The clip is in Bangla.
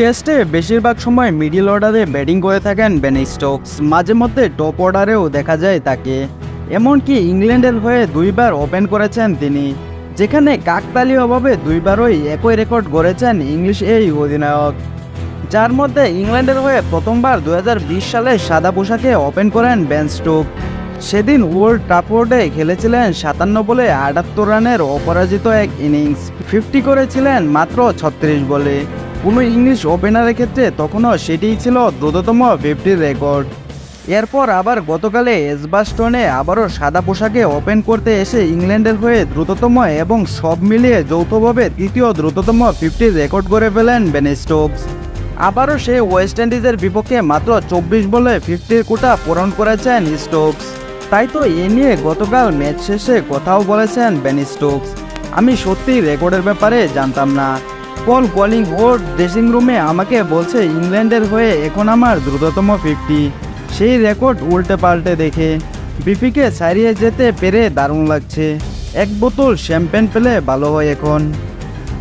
টেস্টে বেশিরভাগ সময় মিডিল অর্ডারে ব্যাটিং করে থাকেন বেন স্টোকস। মাঝে মধ্যে টপ অর্ডারেও দেখা যায় তাকে। এমনকি ইংল্যান্ডের হয়ে দুইবার ওপেন করেছেন তিনি, যেখানে কাকতালীয়ভাবে দুইবারই একই রেকর্ড গড়েছেন ইংলিশ এই অধিনায়ক। যার মধ্যে ইংল্যান্ডের হয়ে প্রথমবার দু হাজার বিশ সালে সাদা পোশাকে ওপেন করেন বেন স্টোক। সেদিন ওল্ড ট্রাফোর্ডে খেলেছিলেন সাতান্ন বলে আটাত্তর রানের অপরাজিত এক ইনিংস। ফিফটি করেছিলেন মাত্র ছত্রিশ বলে। কোনো ইংলিশ ওপেনারের ক্ষেত্রে তখনও সেটিই ছিল দ্রুততম ফিফটির রেকর্ড এরপর আবার গতকালে এসবাস্টনে আবারও সাদা পোশাকে ওপেন করতে এসে ইংল্যান্ডের হয়ে দ্রুততম এবং সব মিলিয়ে যৌথভাবে তৃতীয় দ্রুততম ফিফটির রেকর্ড করে ফেলেন বেন স্টোকস আবারও সে ওয়েস্ট ইন্ডিজের বিপক্ষে মাত্র চব্বিশ বলে ফিফটির কোটা পূরণ করেছেন স্টোকস তাই তো এ নিয়ে গতকাল ম্যাচ শেষে কথাও বলেছেন বেন স্টোকস আমি সত্যি রেকর্ডের ব্যাপারে জানতাম না। পল কলিং ওর ড্রেসিং রুমে আমাকে বলছে, ইংল্যান্ডের হয়ে এখন আমার দ্রুততম ফিফটি। সেই রেকর্ড উল্টে পাল্টে দেখে। বিপিকে ছাড়িয়ে যেতে পেরে দারুণ লাগছে। এক বোতল শ্যাম্পেন পেলে ভালো হয় এখন।